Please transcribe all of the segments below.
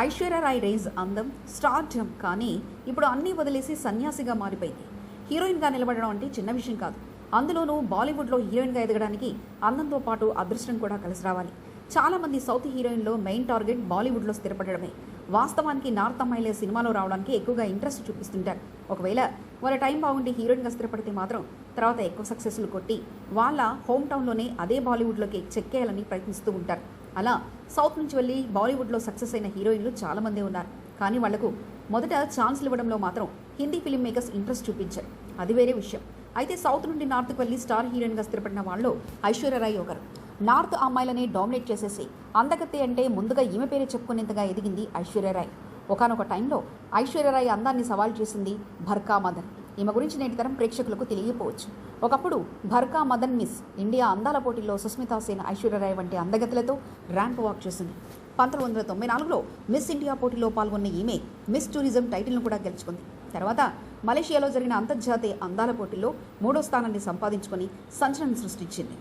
ఐశ్వర్య రాయ్ రేజ్ అందం star jump కానీ ఇప్పుడు అన్నీ వదిలేసి సన్యాసిగా మారిపోయింది. హీరోయిన్గా నిలబడడం అంటే చిన్న విషయం కాదు. అందులోనూ బాలీవుడ్లో హీరోయిన్గా ఎదగడానికి అందంతో పాటు అదృష్టం కూడా కలిసి రావాలి. చాలా మంది సౌత్ హీరోయిన్లో మెయిన్ టార్గెట్ బాలీవుడ్లో స్థిరపడడమే. వాస్తవానికి నార్త్ అమ్మాయిలే సినిమాలో రావడానికి ఎక్కువగా ఇంట్రెస్ట్ చూపిస్తుంటారు. ఒకవేళ వాళ్ళ టైం బాగుండి హీరోయిన్గా స్థిరపడితే మాత్రం తర్వాత ఎక్కువ సక్సెస్లు కొట్టి వాళ్ళ హోమ్ టౌన్లోనే అదే బాలీవుడ్లోకి చెక్కేయాలని ప్రయత్నిస్తూ ఉంటారు. అలా సౌత్ నుంచి వెళ్ళి బాలీవుడ్లో సక్సెస్ అయిన హీరోయిన్లు చాలామందే ఉన్నారు. కానీ వాళ్ళకు మొదట ఛాన్స్లు ఇవ్వడంలో మాత్రం హిందీ ఫిలిం మేకర్స్ ఇంట్రెస్ట్ చూపించారు అది వేరే విషయం. అయితే సౌత్ నుండి నార్త్కి వెళ్ళి స్టార్ హీరోయిన్గా స్థిరపడిన వాళ్ళు ఐశ్వర్యరాయ్ ఒకరు. నార్త్ అమ్మాయిలని డామినేట్ చేసేసి అందగత్తే అంటే ముందుగా ఈమె పేరే చెప్పుకునేంతగా ఎదిగింది ఐశ్వర్యరాయ్ ఒకనొక టైంలో ఐశ్వర్యరాయ్ అందాన్ని సవాల్ చేసింది భర్కా మదన్. ఈమె గురించి నేటి తరం ప్రేక్షకులకు తెలియపోవచ్చు. ఒకప్పుడు భర్కా మదన్ మిస్ ఇండియా అందాల పోటీల్లో సుస్మితా సేన్ ఐశ్వర్యరాయ్ వంటి అందగతులతో ర్యాంప్ వాక్ చేసింది. పంతొమ్మిది వందల తొంభై నాలుగులో మిస్ ఇండియా పోటీలో పాల్గొన్న ఈమె మిస్ టూరిజం టైటిల్ను కూడా గెలుచుకుంది. తర్వాత మలేషియాలో జరిగిన అంతర్జాతీయ అందాల పోటీల్లో మూడో స్థానాన్ని సంపాదించుకొని సంచలనం సృష్టించింది.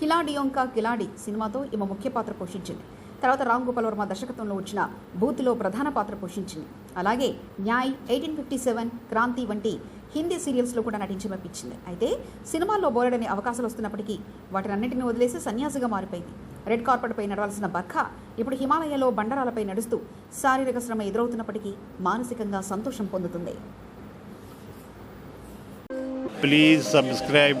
కిలాడియోంకా కిలాడి సినిమాతో ఈమె ముఖ్య పాత్ర పోషించింది. తర్వాత రామ్ గోపాల్ వర్మ దర్శకత్వంలో వచ్చిన బూత్లో ప్రధాన పాత్ర పోషించింది. అలాగే Nyay eighteen fifty seven Kranti వంటి హిందీ సీరియల్స్లో కూడా నటించి మెప్పించింది. అయితే సినిమాల్లో బోలెడని అవకాశాలు వస్తున్నప్పటికీ వాటినన్నింటిని వదిలేసి సన్యాసిగా మారిపోయింది. రెడ్ కార్పెట్పై నడవాల్సిన బక్క ఇప్పుడు హిమాలయాలో బండరాలపై నడుస్తూ శారీరక శ్రమ ఎదురవుతున్నప్పటికీ మానసికంగా సంతోషం పొందుతుంది. Please subscribe